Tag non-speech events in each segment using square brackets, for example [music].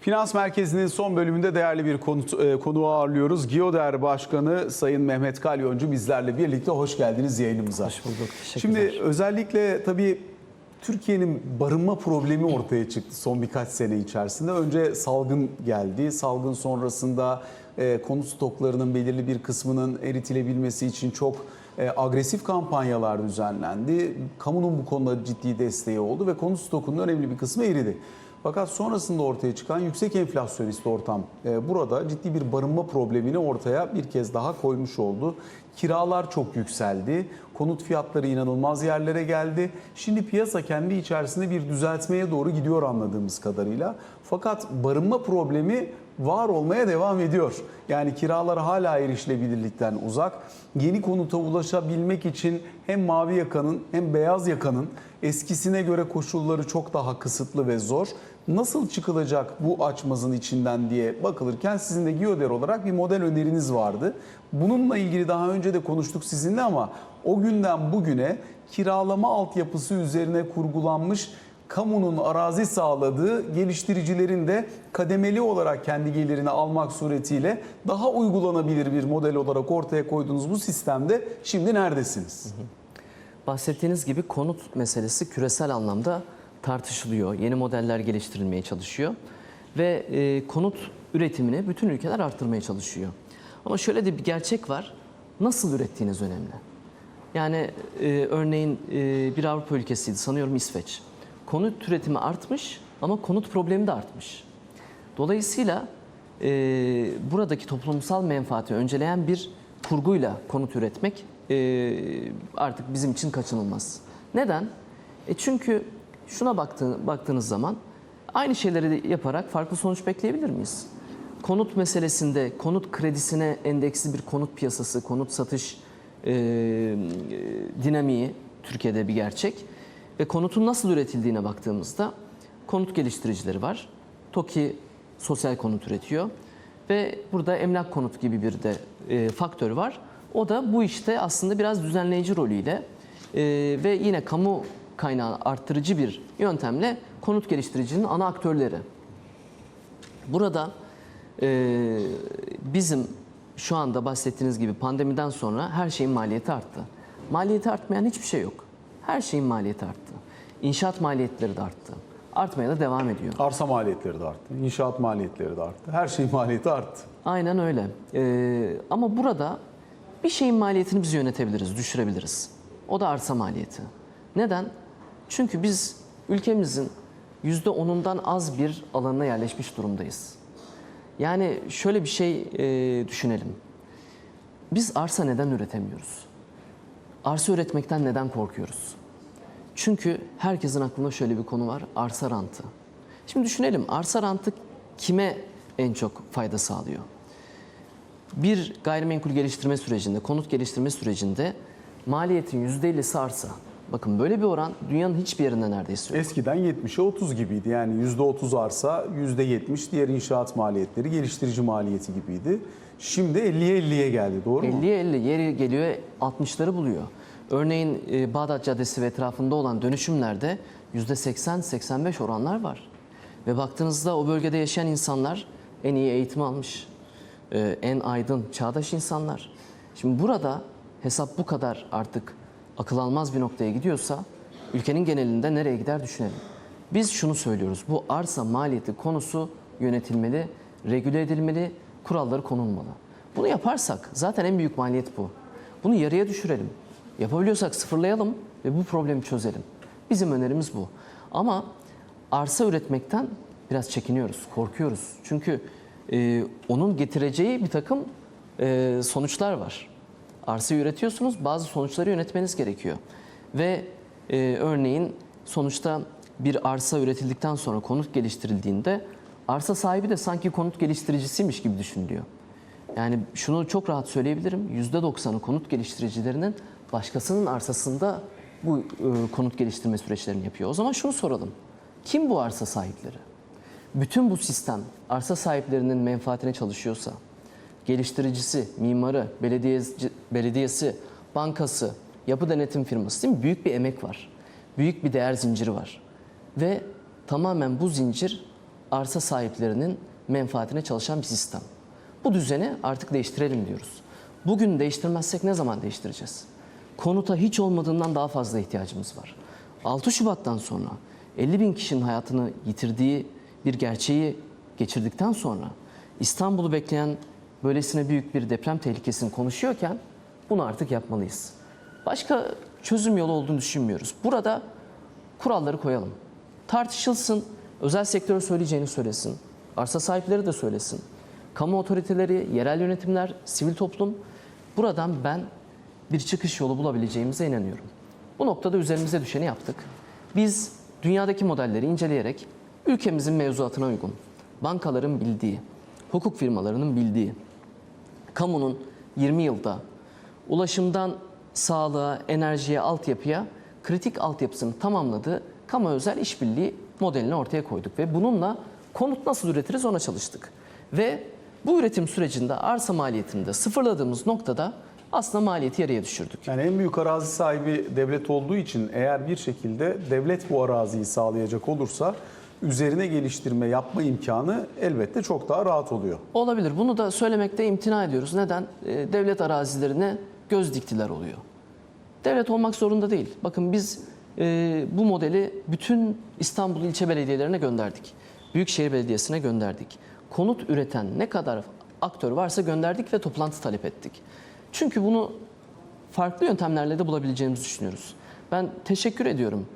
Finans Merkezi'nin son bölümünde değerli bir konu, e, konuğu ağırlıyoruz. Giyoder Başkanı Sayın Mehmet Kalyoncu bizlerle birlikte hoş geldiniz yayınımıza. Hoş bulduk, teşekkürler. Şimdi özellikle tabii Türkiye'nin barınma problemi ortaya çıktı son birkaç sene içerisinde. Önce salgın geldi. Salgın sonrasında e, konut stoklarının belirli bir kısmının eritilebilmesi için çok e, agresif kampanyalar düzenlendi. Kamunun bu konuda ciddi desteği oldu ve konut stokunun önemli bir kısmı eridi. Fakat sonrasında ortaya çıkan yüksek enflasyonist ortam e, burada ciddi bir barınma problemini ortaya bir kez daha koymuş oldu. Kiralar çok yükseldi. Konut fiyatları inanılmaz yerlere geldi. Şimdi piyasa kendi içerisinde bir düzeltmeye doğru gidiyor anladığımız kadarıyla. Fakat barınma problemi var olmaya devam ediyor. Yani kiralar hala erişilebilirlikten uzak. Yeni konuta ulaşabilmek için hem mavi yakanın hem beyaz yakanın eskisine göre koşulları çok daha kısıtlı ve zor. Nasıl çıkılacak bu açmazın içinden diye bakılırken sizin de Giyoder olarak bir model öneriniz vardı. Bununla ilgili daha önce de konuştuk sizinle ama o günden bugüne kiralama altyapısı üzerine kurgulanmış kamunun arazi sağladığı geliştiricilerin de kademeli olarak kendi gelirini almak suretiyle daha uygulanabilir bir model olarak ortaya koyduğunuz bu sistemde şimdi neredesiniz? Bahsettiğiniz gibi konut meselesi küresel anlamda tartışılıyor. Yeni modeller geliştirilmeye çalışıyor. Ve e, konut üretimini bütün ülkeler arttırmaya çalışıyor. Ama şöyle de bir gerçek var. Nasıl ürettiğiniz önemli. Yani e, örneğin e, bir Avrupa ülkesiydi sanıyorum İsveç. Konut üretimi artmış ama konut problemi de artmış. Dolayısıyla e, buradaki toplumsal menfaati önceleyen bir kurguyla konut üretmek e, artık bizim için kaçınılmaz. Neden? E çünkü şuna baktığın, baktığınız zaman aynı şeyleri yaparak farklı sonuç bekleyebilir miyiz? Konut meselesinde konut kredisine endeksli bir konut piyasası, konut satış e, dinamiği Türkiye'de bir gerçek. Ve konutun nasıl üretildiğine baktığımızda konut geliştiricileri var. TOKİ sosyal konut üretiyor. Ve burada emlak konut gibi bir de e, faktör var. O da bu işte aslında biraz düzenleyici rolüyle e, ve yine kamu kaynağı arttırıcı bir yöntemle konut geliştiricinin ana aktörleri. Burada e, bizim şu anda bahsettiğiniz gibi pandemiden sonra her şeyin maliyeti arttı. Maliyeti artmayan hiçbir şey yok. Her şeyin maliyeti arttı. İnşaat maliyetleri de arttı. Artmaya da devam ediyor. Arsa maliyetleri de arttı, inşaat maliyetleri de arttı, her şeyin maliyeti arttı. Aynen öyle. Ee, ama burada bir şeyin maliyetini biz yönetebiliriz, düşürebiliriz. O da arsa maliyeti. Neden? Çünkü biz ülkemizin %10'undan az bir alanına yerleşmiş durumdayız. Yani şöyle bir şey e, düşünelim. Biz arsa neden üretemiyoruz? Arsa üretmekten neden korkuyoruz? Çünkü herkesin aklında şöyle bir konu var, arsa rantı. Şimdi düşünelim, arsa rantı kime en çok fayda sağlıyor? Bir gayrimenkul geliştirme sürecinde, konut geliştirme sürecinde maliyetin %50'si arsa. Bakın böyle bir oran dünyanın hiçbir yerinde neredeyse yok. Eskiden 70'e 30 gibiydi. Yani %30 arsa, %70 diğer inşaat maliyetleri, geliştirici maliyeti gibiydi. Şimdi 50'ye 50'ye geldi doğru mu? 50'ye 50 yeri geliyor 60'ları buluyor. Örneğin e, Bağdat Caddesi ve etrafında olan dönüşümlerde %80-85 oranlar var. Ve baktığınızda o bölgede yaşayan insanlar en iyi eğitim almış, e, en aydın, çağdaş insanlar. Şimdi burada hesap bu kadar artık akıl almaz bir noktaya gidiyorsa ülkenin genelinde nereye gider düşünelim. Biz şunu söylüyoruz. Bu arsa maliyeti konusu yönetilmeli, regüle edilmeli, kuralları konulmalı. Bunu yaparsak zaten en büyük maliyet bu. Bunu yarıya düşürelim. Yapabiliyorsak sıfırlayalım ve bu problemi çözelim. Bizim önerimiz bu. Ama arsa üretmekten biraz çekiniyoruz, korkuyoruz. Çünkü e, onun getireceği bir takım e, sonuçlar var. Arsa üretiyorsunuz, bazı sonuçları yönetmeniz gerekiyor. Ve e, örneğin sonuçta bir arsa üretildikten sonra konut geliştirildiğinde arsa sahibi de sanki konut geliştiricisiymiş gibi düşünülüyor. Yani şunu çok rahat söyleyebilirim. %90'ı konut geliştiricilerinin başkasının arsasında bu e, konut geliştirme süreçlerini yapıyor. O zaman şunu soralım. Kim bu arsa sahipleri? Bütün bu sistem arsa sahiplerinin menfaatine çalışıyorsa, geliştiricisi, mimarı, belediyesi, belediyesi, bankası, yapı denetim firması değil mi? Büyük bir emek var. Büyük bir değer zinciri var. Ve tamamen bu zincir arsa sahiplerinin menfaatine çalışan bir sistem. Bu düzeni artık değiştirelim diyoruz. Bugün değiştirmezsek ne zaman değiştireceğiz? Konuta hiç olmadığından daha fazla ihtiyacımız var. 6 Şubat'tan sonra 50 bin kişinin hayatını yitirdiği bir gerçeği geçirdikten sonra İstanbul'u bekleyen böylesine büyük bir deprem tehlikesini konuşuyorken bunu artık yapmalıyız. Başka çözüm yolu olduğunu düşünmüyoruz. Burada kuralları koyalım. Tartışılsın, özel sektör söyleyeceğini söylesin, arsa sahipleri de söylesin. Kamu otoriteleri, yerel yönetimler, sivil toplum buradan ben bir çıkış yolu bulabileceğimize inanıyorum. Bu noktada üzerimize düşeni yaptık. Biz dünyadaki modelleri inceleyerek ülkemizin mevzuatına uygun, bankaların bildiği, hukuk firmalarının bildiği, kamunun 20 yılda ulaşımdan sağlığa, enerjiye, altyapıya kritik altyapısını tamamladığı kamu özel işbirliği modelini ortaya koyduk ve bununla konut nasıl üretiriz ona çalıştık. Ve bu üretim sürecinde arsa maliyetini de sıfırladığımız noktada aslında maliyeti yarıya düşürdük. Yani en büyük arazi sahibi devlet olduğu için eğer bir şekilde devlet bu araziyi sağlayacak olursa üzerine geliştirme yapma imkanı elbette çok daha rahat oluyor. Olabilir. Bunu da söylemekte imtina ediyoruz. Neden? Ee, Devlet arazilerine göz diktiler oluyor. Devlet olmak zorunda değil. Bakın biz e, bu modeli bütün İstanbul ilçe belediyelerine gönderdik. Büyükşehir Belediyesi'ne gönderdik. Konut üreten ne kadar aktör varsa gönderdik ve toplantı talep ettik. Çünkü bunu farklı yöntemlerle de bulabileceğimizi düşünüyoruz. Ben teşekkür ediyorum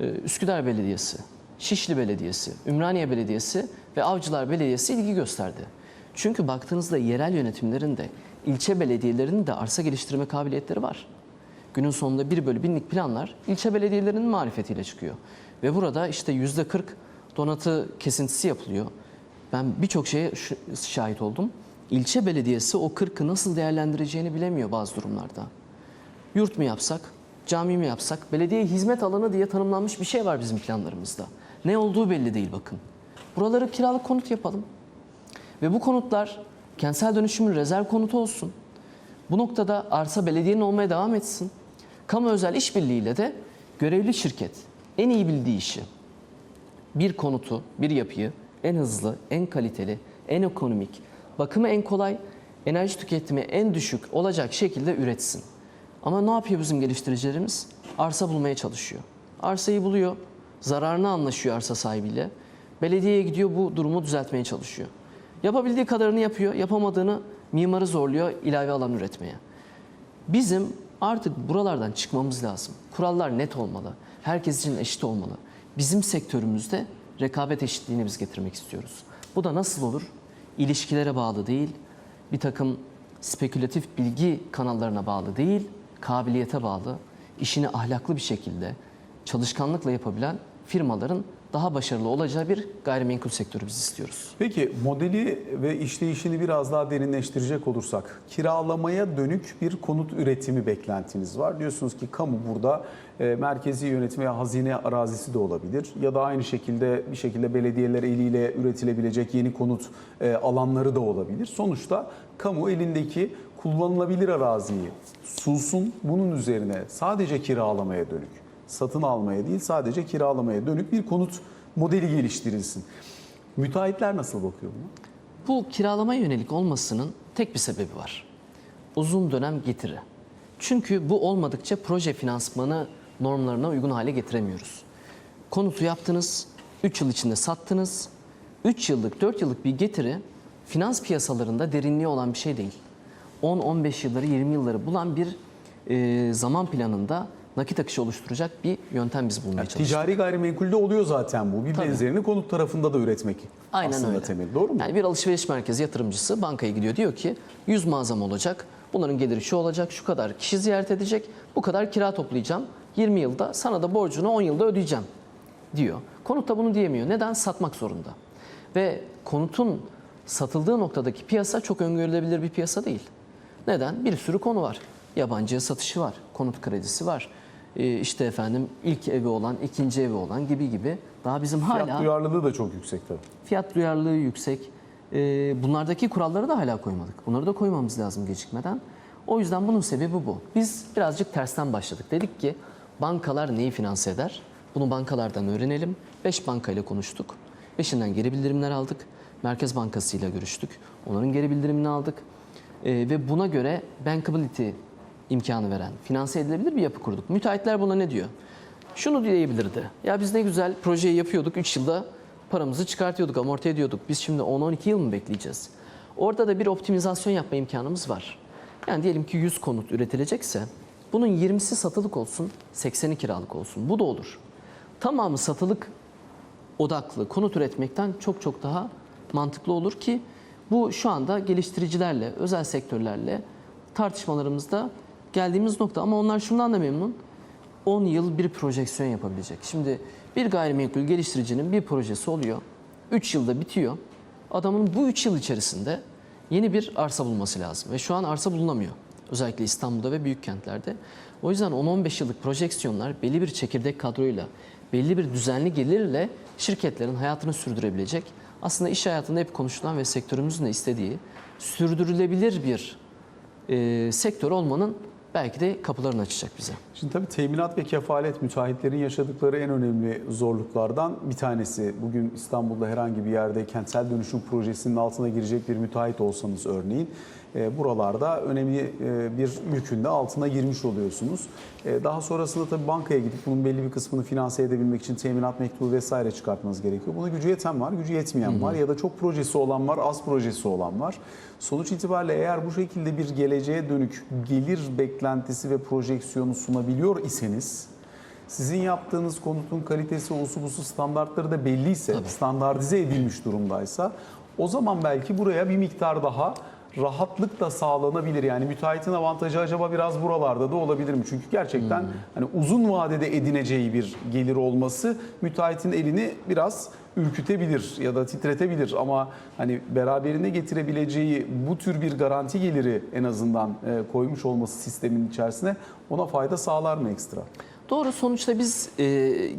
Ee, Üsküdar Belediyesi, Şişli Belediyesi, Ümraniye Belediyesi ve Avcılar Belediyesi ilgi gösterdi. Çünkü baktığınızda yerel yönetimlerin de ilçe belediyelerinin de arsa geliştirme kabiliyetleri var. Günün sonunda 1 bölü binlik planlar ilçe belediyelerinin marifetiyle çıkıyor. Ve burada işte %40 donatı kesintisi yapılıyor. Ben birçok şeye şahit oldum. İlçe belediyesi o 40'ı nasıl değerlendireceğini bilemiyor bazı durumlarda. Yurt mu yapsak, cami mi yapsak, belediye hizmet alanı diye tanımlanmış bir şey var bizim planlarımızda. Ne olduğu belli değil bakın. Buraları kiralık konut yapalım. Ve bu konutlar kentsel dönüşümün rezerv konutu olsun. Bu noktada arsa belediyenin olmaya devam etsin. Kamu özel işbirliğiyle de görevli şirket en iyi bildiği işi bir konutu, bir yapıyı en hızlı, en kaliteli, en ekonomik, bakımı en kolay, enerji tüketimi en düşük olacak şekilde üretsin. Ama ne yapıyor bizim geliştiricilerimiz? Arsa bulmaya çalışıyor. Arsayı buluyor, zararını anlaşıyor arsa sahibiyle. Belediyeye gidiyor bu durumu düzeltmeye çalışıyor. Yapabildiği kadarını yapıyor, yapamadığını mimarı zorluyor ilave alan üretmeye. Bizim artık buralardan çıkmamız lazım. Kurallar net olmalı. Herkes için eşit olmalı. Bizim sektörümüzde rekabet eşitliğini biz getirmek istiyoruz. Bu da nasıl olur? İlişkilere bağlı değil, bir takım spekülatif bilgi kanallarına bağlı değil, kabiliyete bağlı, işini ahlaklı bir şekilde, çalışkanlıkla yapabilen firmaların daha başarılı olacağı bir gayrimenkul sektörü biz istiyoruz. Peki modeli ve işleyişini biraz daha derinleştirecek olursak kiralamaya dönük bir konut üretimi beklentiniz var. Diyorsunuz ki kamu burada e, merkezi yönetim veya hazine arazisi de olabilir ya da aynı şekilde bir şekilde belediyeler eliyle üretilebilecek yeni konut e, alanları da olabilir. Sonuçta kamu elindeki kullanılabilir araziyi sunsun bunun üzerine sadece kiralamaya dönük satın almaya değil sadece kiralamaya dönük bir konut modeli geliştirilsin. Müteahhitler nasıl bakıyor buna? Bu kiralama yönelik olmasının tek bir sebebi var. Uzun dönem getiri. Çünkü bu olmadıkça proje finansmanı normlarına uygun hale getiremiyoruz. Konutu yaptınız, 3 yıl içinde sattınız. 3 yıllık, 4 yıllık bir getiri finans piyasalarında derinliği olan bir şey değil. 10-15 yılları, 20 yılları bulan bir e, zaman planında nakit akışı oluşturacak bir yöntem biz bulmaya Yani çalıştık. ticari gayrimenkulde oluyor zaten bu. Bir Tabii. benzerini konut tarafında da üretmek Aynen aslında öyle. temel. Doğru mu? Yani bir alışveriş merkezi yatırımcısı bankaya gidiyor diyor ki 100 mağazam olacak. Bunların geliri şu olacak, şu kadar kişi ziyaret edecek, bu kadar kira toplayacağım. 20 yılda sana da borcunu 10 yılda ödeyeceğim diyor. Konut da bunu diyemiyor. Neden? Satmak zorunda. Ve konutun satıldığı noktadaki piyasa çok öngörülebilir bir piyasa değil. Neden? Bir sürü konu var. Yabancıya satışı var, konut kredisi var. Ee, işte efendim ilk evi olan, ikinci evi olan gibi gibi. Daha bizim Fiyat hala duyarlılığı da çok yüksek tabii. Fiyat duyarlılığı yüksek. Ee, bunlardaki kuralları da hala koymadık. Bunları da koymamız lazım gecikmeden. O yüzden bunun sebebi bu. Biz birazcık tersten başladık. Dedik ki bankalar neyi finanse eder? Bunu bankalardan öğrenelim. 5 bankayla konuştuk. Peşinden geri bildirimler aldık. Merkez Bankası ile görüştük. Onların geri bildirimini aldık. Ee, ve buna göre bankability imkanı veren, finanse edilebilir bir yapı kurduk. Müteahhitler buna ne diyor? Şunu diyebilirdi. Ya biz ne güzel projeyi yapıyorduk. 3 yılda paramızı çıkartıyorduk, amorti ediyorduk. Biz şimdi 10-12 yıl mı bekleyeceğiz? Orada da bir optimizasyon yapma imkanımız var. Yani diyelim ki 100 konut üretilecekse bunun 20'si satılık olsun, 80'i kiralık olsun. Bu da olur. Tamamı satılık odaklı konut üretmekten çok çok daha mantıklı olur ki bu şu anda geliştiricilerle, özel sektörlerle tartışmalarımızda geldiğimiz nokta. Ama onlar şundan da memnun. 10 yıl bir projeksiyon yapabilecek. Şimdi bir gayrimenkul geliştiricinin bir projesi oluyor. 3 yılda bitiyor. Adamın bu 3 yıl içerisinde yeni bir arsa bulması lazım. Ve şu an arsa bulunamıyor. Özellikle İstanbul'da ve büyük kentlerde. O yüzden 10-15 yıllık projeksiyonlar belli bir çekirdek kadroyla, belli bir düzenli gelirle şirketlerin hayatını sürdürebilecek. Aslında iş hayatında hep konuşulan ve sektörümüzün de istediği sürdürülebilir bir e, sektör olmanın belki de kapılarını açacak bize. Şimdi tabii teminat ve kefalet müteahhitlerin yaşadıkları en önemli zorluklardan bir tanesi. Bugün İstanbul'da herhangi bir yerde kentsel dönüşüm projesinin altına girecek bir müteahhit olsanız örneğin buralarda önemli e, bir yükün de altına girmiş oluyorsunuz. E, Daha sonrasında tabii bankaya gidip bunun belli bir kısmını finanse edebilmek için teminat mektubu vesaire çıkartmanız gerekiyor. Buna gücü yeten var, gücü yetmeyen var ya da çok projesi olan var, az projesi olan var. Sonuç itibariyle eğer bu şekilde bir geleceğe dönük gelir beklentisi ve projeksiyonu sunabiliyor iseniz sizin yaptığınız konutun kalitesi, olsu busu standartları da belliyse, Tabii. standartize edilmiş durumdaysa o zaman belki buraya bir miktar daha rahatlık da sağlanabilir. Yani müteahhitin avantajı acaba biraz buralarda da olabilir mi? Çünkü gerçekten hani uzun vadede edineceği bir gelir olması müteahhitin elini biraz ürkütebilir ya da titretebilir ama hani beraberine getirebileceği bu tür bir garanti geliri en azından e, koymuş olması sistemin içerisine ona fayda sağlar mı ekstra? Doğru sonuçta biz e,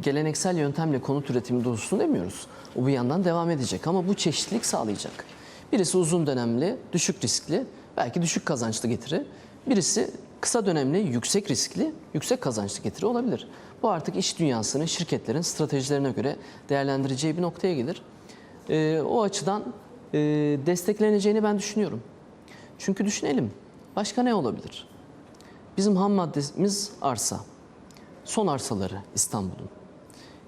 geleneksel yöntemle konut üretimi dursun demiyoruz. O bir yandan devam edecek ama bu çeşitlilik sağlayacak. Birisi uzun dönemli, düşük riskli, belki düşük kazançlı getiri. Birisi kısa dönemli, yüksek riskli, yüksek kazançlı getiri olabilir. Bu artık iş dünyasının, şirketlerin stratejilerine göre değerlendireceği bir noktaya gelir. E, o açıdan e, destekleneceğini ben düşünüyorum. Çünkü düşünelim, başka ne olabilir? Bizim ham maddemiz arsa son arsaları İstanbul'un.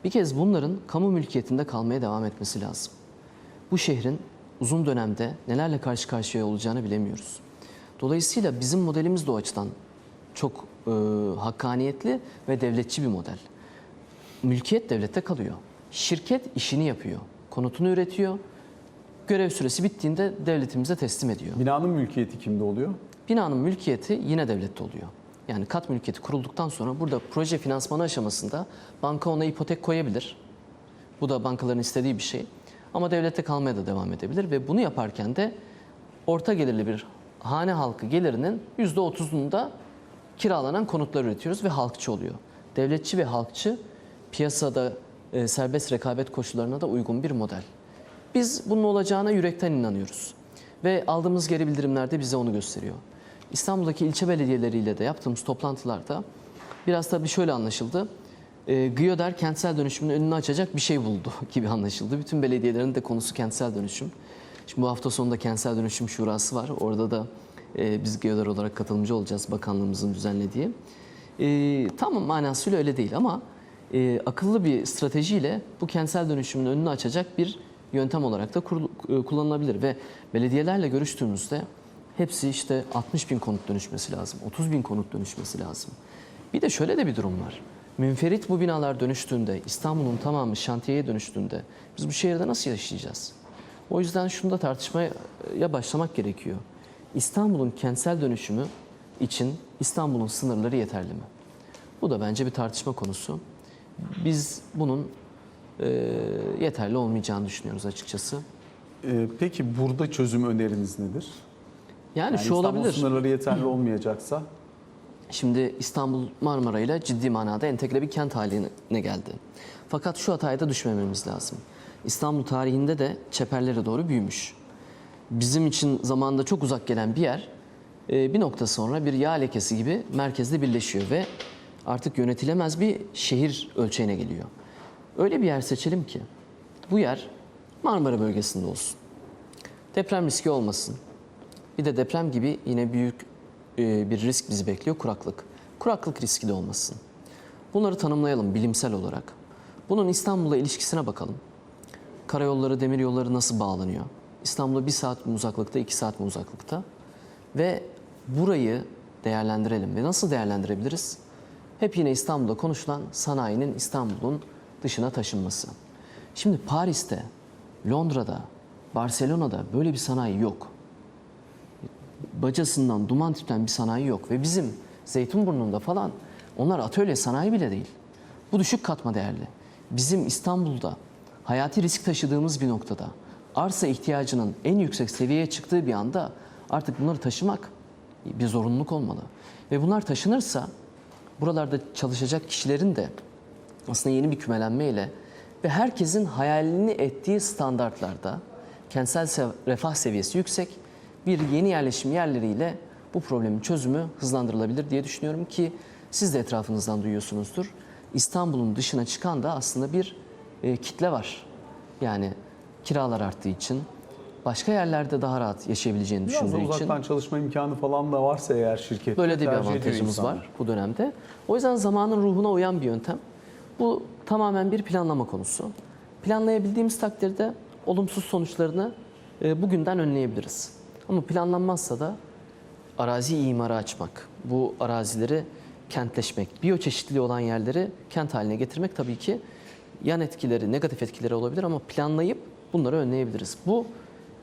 Bir kez bunların kamu mülkiyetinde kalmaya devam etmesi lazım. Bu şehrin uzun dönemde nelerle karşı karşıya olacağını bilemiyoruz. Dolayısıyla bizim modelimiz de o açıdan çok e, hakkaniyetli ve devletçi bir model. Mülkiyet devlette kalıyor. Şirket işini yapıyor. Konutunu üretiyor. Görev süresi bittiğinde devletimize teslim ediyor. Binanın mülkiyeti kimde oluyor? Binanın mülkiyeti yine devlette oluyor. Yani kat mülkiyeti kurulduktan sonra burada proje finansmanı aşamasında banka ona ipotek koyabilir. Bu da bankaların istediği bir şey. Ama devlette kalmaya da devam edebilir ve bunu yaparken de orta gelirli bir hane halkı gelirinin %30'unu da kiralanan konutlar üretiyoruz ve halkçı oluyor. Devletçi ve halkçı piyasada e, serbest rekabet koşullarına da uygun bir model. Biz bunun olacağına yürekten inanıyoruz. Ve aldığımız geri bildirimler bize onu gösteriyor. İstanbul'daki ilçe belediyeleriyle de yaptığımız toplantılarda biraz da bir şöyle anlaşıldı. E, GİODER kentsel dönüşümün önünü açacak bir şey buldu [laughs] gibi anlaşıldı. Bütün belediyelerin de konusu kentsel dönüşüm. Şimdi bu hafta sonunda kentsel dönüşüm şurası var. Orada da e, biz GİODER olarak katılımcı olacağız bakanlığımızın düzenlediği. E, tamam manasıyla öyle değil ama e, akıllı bir stratejiyle bu kentsel dönüşümün önünü açacak bir yöntem olarak da kurul- e, kullanılabilir. Ve belediyelerle görüştüğümüzde hepsi işte 60 bin konut dönüşmesi lazım, 30 bin konut dönüşmesi lazım. Bir de şöyle de bir durum var. Münferit bu binalar dönüştüğünde, İstanbul'un tamamı şantiyeye dönüştüğünde biz bu şehirde nasıl yaşayacağız? O yüzden şunu da tartışmaya başlamak gerekiyor. İstanbul'un kentsel dönüşümü için İstanbul'un sınırları yeterli mi? Bu da bence bir tartışma konusu. Biz bunun e, yeterli olmayacağını düşünüyoruz açıkçası. Ee, Peki burada çözüm öneriniz nedir? Yani, Yani şu İstanbul olabilir. sınırları yeterli olmayacaksa Şimdi İstanbul Marmara ile ciddi manada entegre bir kent haline geldi. Fakat şu hataya da düşmememiz lazım. İstanbul tarihinde de çeperlere doğru büyümüş. Bizim için zamanında çok uzak gelen bir yer e, bir nokta sonra bir yağ lekesi gibi merkezde birleşiyor ve artık yönetilemez bir şehir ölçeğine geliyor. Öyle bir yer seçelim ki bu yer Marmara bölgesinde olsun. Deprem riski olmasın. Bir de deprem gibi yine büyük bir risk bizi bekliyor kuraklık. Kuraklık riski de olmasın. Bunları tanımlayalım bilimsel olarak. Bunun İstanbul'la ilişkisine bakalım. Karayolları, demiryolları nasıl bağlanıyor? İstanbul'a bir saat mi uzaklıkta, iki saat mi uzaklıkta? Ve burayı değerlendirelim. Ve nasıl değerlendirebiliriz? Hep yine İstanbul'da konuşulan sanayinin İstanbul'un dışına taşınması. Şimdi Paris'te, Londra'da, Barcelona'da böyle bir sanayi yok. Bacasından duman tüten bir sanayi yok. Ve bizim Zeytinburnu'nda falan onlar atölye sanayi bile değil. Bu düşük katma değerli. Bizim İstanbul'da hayati risk taşıdığımız bir noktada arsa ihtiyacının en yüksek seviyeye çıktığı bir anda artık bunları taşımak bir zorunluluk olmalı. Ve bunlar taşınırsa buralarda çalışacak kişilerin de aslında yeni bir kümelenmeyle ve herkesin hayalini ettiği standartlarda kentsel refah seviyesi yüksek bir yeni yerleşim yerleriyle bu problemin çözümü hızlandırılabilir diye düşünüyorum ki siz de etrafınızdan duyuyorsunuzdur. İstanbul'un dışına çıkan da aslında bir e, kitle var. Yani kiralar arttığı için başka yerlerde daha rahat yaşayabileceğini Biraz düşündüğü için uzaktan çalışma imkanı falan da varsa eğer şirket Böyle de bir avantajımız var bu dönemde. O yüzden zamanın ruhuna uyan bir yöntem. Bu tamamen bir planlama konusu. Planlayabildiğimiz takdirde olumsuz sonuçlarını e, bugünden önleyebiliriz. Ama planlanmazsa da arazi imara açmak, bu arazileri kentleşmek, biyoçeşitliliği olan yerleri kent haline getirmek tabii ki yan etkileri, negatif etkileri olabilir ama planlayıp bunları önleyebiliriz. Bu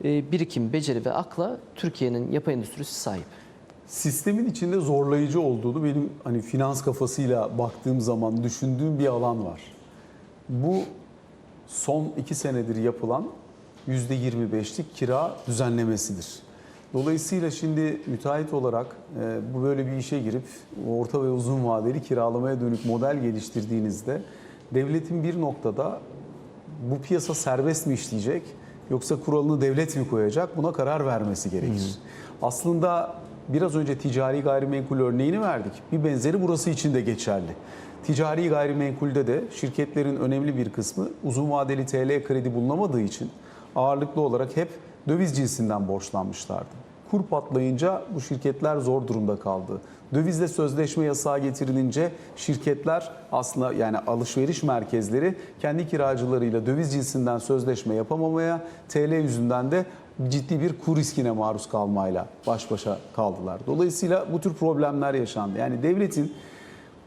e, birikim, beceri ve akla Türkiye'nin yapay endüstrisi sahip. Sistemin içinde zorlayıcı olduğunu benim hani finans kafasıyla baktığım zaman düşündüğüm bir alan var. Bu son iki senedir yapılan %25'lik kira düzenlemesidir. Dolayısıyla şimdi müteahhit olarak e, bu böyle bir işe girip orta ve uzun vadeli kiralamaya dönük model geliştirdiğinizde devletin bir noktada bu piyasa serbest mi işleyecek yoksa kuralını devlet mi koyacak buna karar vermesi gerekir. Aslında biraz önce ticari gayrimenkul örneğini verdik. Bir benzeri burası için de geçerli. Ticari gayrimenkulde de şirketlerin önemli bir kısmı uzun vadeli TL kredi bulunamadığı için ağırlıklı olarak hep döviz cinsinden borçlanmışlardı. Kur patlayınca bu şirketler zor durumda kaldı. Dövizle sözleşme yasağı getirilince şirketler aslında yani alışveriş merkezleri kendi kiracılarıyla döviz cinsinden sözleşme yapamamaya, TL yüzünden de ciddi bir kur riskine maruz kalmayla baş başa kaldılar. Dolayısıyla bu tür problemler yaşandı. Yani devletin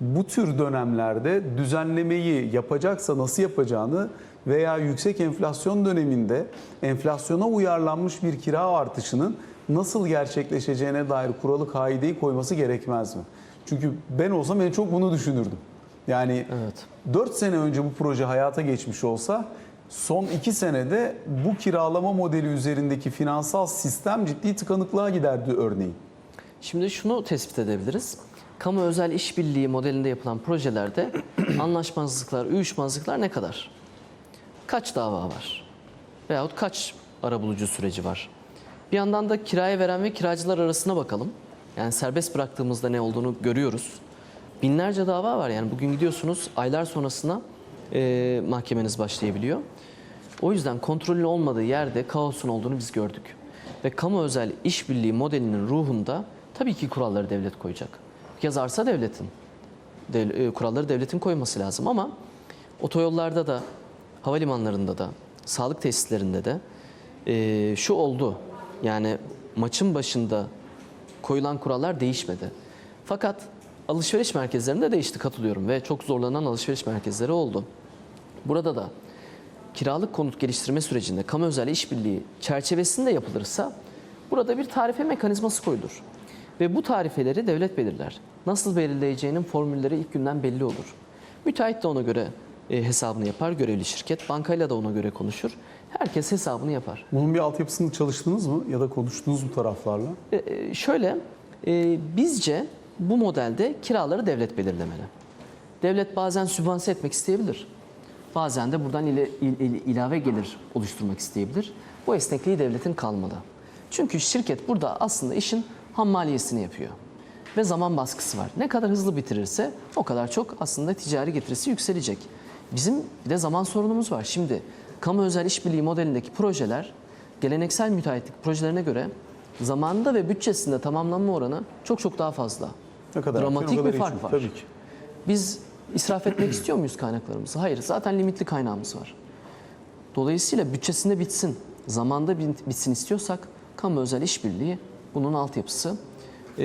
bu tür dönemlerde düzenlemeyi yapacaksa nasıl yapacağını veya yüksek enflasyon döneminde enflasyona uyarlanmış bir kira artışının nasıl gerçekleşeceğine dair kuralı kaideyi koyması gerekmez mi? Çünkü ben olsam en çok bunu düşünürdüm. Yani Evet. 4 sene önce bu proje hayata geçmiş olsa son 2 senede bu kiralama modeli üzerindeki finansal sistem ciddi tıkanıklığa giderdi örneğin. Şimdi şunu tespit edebiliriz. Kamu özel işbirliği modelinde yapılan projelerde [clears throat] anlaşmazlıklar, uyuşmazlıklar ne kadar? Kaç dava var? Veyahut kaç arabulucu süreci var? Bir yandan da kiraya veren ve kiracılar arasına bakalım. Yani serbest bıraktığımızda ne olduğunu görüyoruz. Binlerce dava var yani bugün gidiyorsunuz aylar sonrasına e, mahkemeniz başlayabiliyor. O yüzden kontrolün olmadığı yerde kaosun olduğunu biz gördük. Ve kamu özel işbirliği modelinin ruhunda tabii ki kuralları devlet koyacak. Yazarsa devletin. Dev- e, kuralları devletin koyması lazım ama otoyollarda da, havalimanlarında da, sağlık tesislerinde de e, şu oldu. Yani maçın başında koyulan kurallar değişmedi. Fakat alışveriş merkezlerinde değişti katılıyorum ve çok zorlanan alışveriş merkezleri oldu. Burada da kiralık konut geliştirme sürecinde kamu özel işbirliği çerçevesinde yapılırsa burada bir tarife mekanizması koyulur. Ve bu tarifeleri devlet belirler. Nasıl belirleyeceğinin formülleri ilk günden belli olur. Müteahhit de ona göre e, hesabını yapar, görevli şirket. Bankayla da ona göre konuşur. Herkes hesabını yapar. Bunun bir altyapısını çalıştınız mı ya da konuştunuz mu taraflarla? E, e, şöyle, e, bizce bu modelde kiraları devlet belirlemeli. Devlet bazen sübvanse etmek isteyebilir. Bazen de buradan ile, il- il- ilave gelir oluşturmak isteyebilir. Bu esnekliği devletin kalmalı. Çünkü şirket burada aslında işin ham maliyesini yapıyor. Ve zaman baskısı var. Ne kadar hızlı bitirirse o kadar çok aslında ticari getirisi yükselecek. Bizim bir de zaman sorunumuz var. Şimdi kamu özel işbirliği modelindeki projeler geleneksel müteahhitlik projelerine göre zamanında ve bütçesinde tamamlanma oranı çok çok daha fazla. Ne kadar Dramatik kadar bir fark iyi. var. Tabii ki. Biz israf etmek [clears throat] istiyor muyuz kaynaklarımızı? Hayır. Zaten limitli kaynağımız var. Dolayısıyla bütçesinde bitsin, zamanda bit- bitsin istiyorsak kamu özel işbirliği bunun altyapısı. Ee,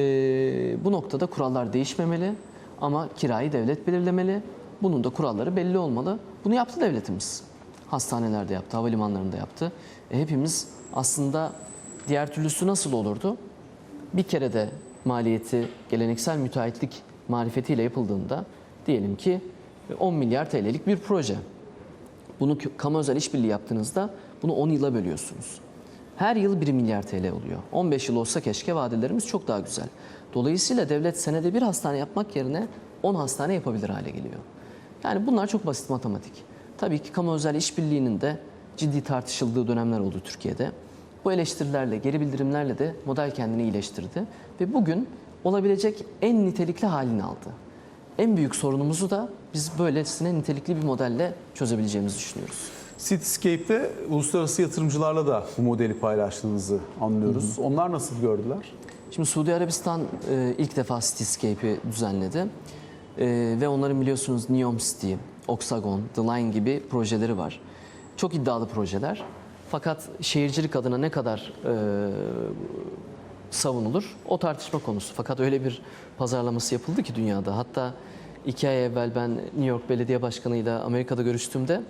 bu noktada kurallar değişmemeli ama kirayı devlet belirlemeli. Bunun da kuralları belli olmalı. Bunu yaptı devletimiz. Hastanelerde yaptı, havalimanlarında yaptı. E, hepimiz aslında diğer türlüsü nasıl olurdu? bir kere de maliyeti geleneksel müteahhitlik marifetiyle yapıldığında diyelim ki 10 milyar TL'lik bir proje. Bunu kamu özel işbirliği yaptığınızda bunu 10 yıla bölüyorsunuz. Her yıl 1 milyar TL oluyor. 15 yıl olsa keşke vadelerimiz çok daha güzel. Dolayısıyla devlet senede bir hastane yapmak yerine 10 hastane yapabilir hale geliyor. Yani bunlar çok basit matematik. Tabii ki kamu özel işbirliğinin de ciddi tartışıldığı dönemler oldu Türkiye'de. Bu eleştirilerle, geri bildirimlerle de model kendini iyileştirdi ve bugün olabilecek en nitelikli halini aldı. En büyük sorunumuzu da biz böylesine nitelikli bir modelle çözebileceğimizi düşünüyoruz. Cityscape'de uluslararası yatırımcılarla da bu modeli paylaştığınızı anlıyoruz. Onlar nasıl gördüler? Şimdi Suudi Arabistan e, ilk defa Cityscape'i düzenledi. E, ve onların biliyorsunuz Neom City, Oxagon, The Line gibi projeleri var. Çok iddialı projeler. Fakat şehircilik adına ne kadar e, savunulur o tartışma konusu. Fakat öyle bir pazarlaması yapıldı ki dünyada. Hatta iki ay evvel ben New York Belediye Başkanı'yla Amerika'da görüştüğümde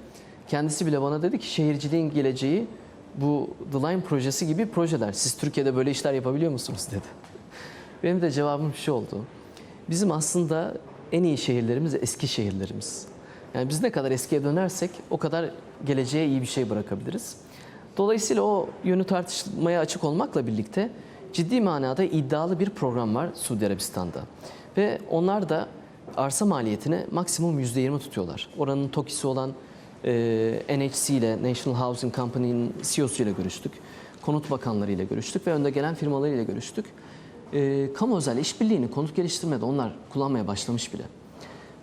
kendisi bile bana dedi ki şehirciliğin geleceği bu The Line projesi gibi projeler. Siz Türkiye'de böyle işler yapabiliyor musunuz dedi. [laughs] Benim de cevabım şu oldu. Bizim aslında en iyi şehirlerimiz eski şehirlerimiz. Yani biz ne kadar eskiye dönersek o kadar geleceğe iyi bir şey bırakabiliriz. Dolayısıyla o yönü tartışmaya açık olmakla birlikte ciddi manada iddialı bir program var Suudi Arabistan'da. Ve onlar da arsa maliyetini maksimum %20 tutuyorlar. Oranın TOKİ'si olan e, NHC ile National Housing Company'nin CEO'su ile görüştük. Konut bakanları ile görüştük ve önde gelen firmalarıyla görüştük. E, kamu özel işbirliğini konut geliştirmede onlar kullanmaya başlamış bile.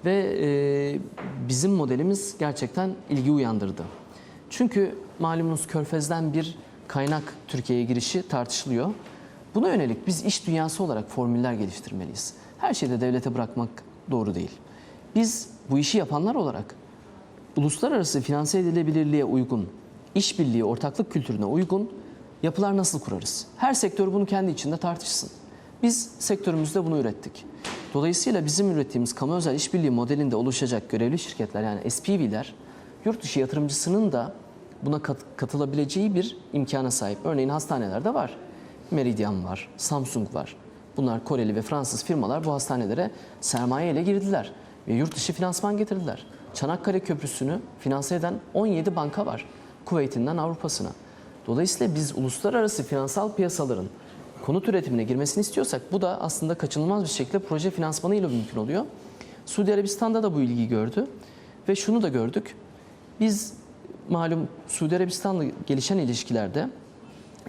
Ve e, bizim modelimiz gerçekten ilgi uyandırdı. Çünkü malumunuz Körfez'den bir kaynak Türkiye'ye girişi tartışılıyor. Buna yönelik biz iş dünyası olarak formüller geliştirmeliyiz. Her şeyi de devlete bırakmak doğru değil. Biz bu işi yapanlar olarak uluslararası finanse edilebilirliğe uygun, işbirliği, ortaklık kültürüne uygun yapılar nasıl kurarız? Her sektör bunu kendi içinde tartışsın. Biz sektörümüzde bunu ürettik. Dolayısıyla bizim ürettiğimiz kamu özel işbirliği modelinde oluşacak görevli şirketler yani SPV'ler yurt dışı yatırımcısının da buna kat- katılabileceği bir imkana sahip. Örneğin hastanelerde var. Meridian var, Samsung var. Bunlar Koreli ve Fransız firmalar bu hastanelere sermaye ile girdiler ve yurt dışı finansman getirdiler. Çanakkale Köprüsü'nü finanse eden 17 banka var. Kuveyt'inden Avrupa'sına. Dolayısıyla biz uluslararası finansal piyasaların konut üretimine girmesini istiyorsak bu da aslında kaçınılmaz bir şekilde proje finansmanıyla mümkün oluyor. Suudi Arabistan'da da bu ilgiyi gördü ve şunu da gördük. Biz malum Suudi Arabistan'la gelişen ilişkilerde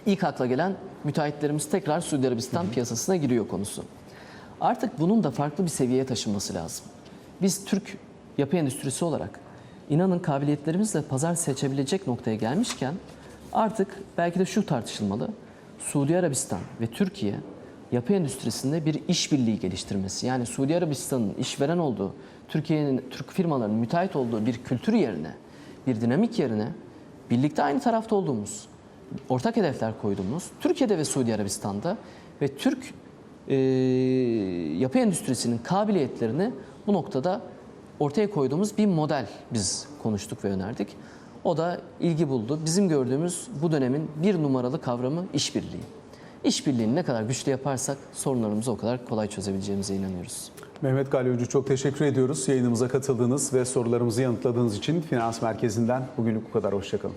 ilk akla gelen müteahhitlerimiz tekrar Suudi Arabistan piyasasına giriyor konusu. Artık bunun da farklı bir seviyeye taşınması lazım. Biz Türk yapı endüstrisi olarak inanın kabiliyetlerimizle pazar seçebilecek noktaya gelmişken artık belki de şu tartışılmalı. Suudi Arabistan ve Türkiye yapı endüstrisinde bir işbirliği geliştirmesi. Yani Suudi Arabistan'ın işveren olduğu, Türkiye'nin Türk firmalarının müteahhit olduğu bir kültür yerine, bir dinamik yerine birlikte aynı tarafta olduğumuz, ortak hedefler koyduğumuz Türkiye'de ve Suudi Arabistan'da ve Türk e, yapı endüstrisinin kabiliyetlerini bu noktada ortaya koyduğumuz bir model biz konuştuk ve önerdik. O da ilgi buldu. Bizim gördüğümüz bu dönemin bir numaralı kavramı işbirliği. İşbirliğini ne kadar güçlü yaparsak sorunlarımızı o kadar kolay çözebileceğimize inanıyoruz. Mehmet Galyoncu çok teşekkür ediyoruz. Yayınımıza katıldığınız ve sorularımızı yanıtladığınız için Finans Merkezi'nden bugünlük bu kadar. Hoşçakalın.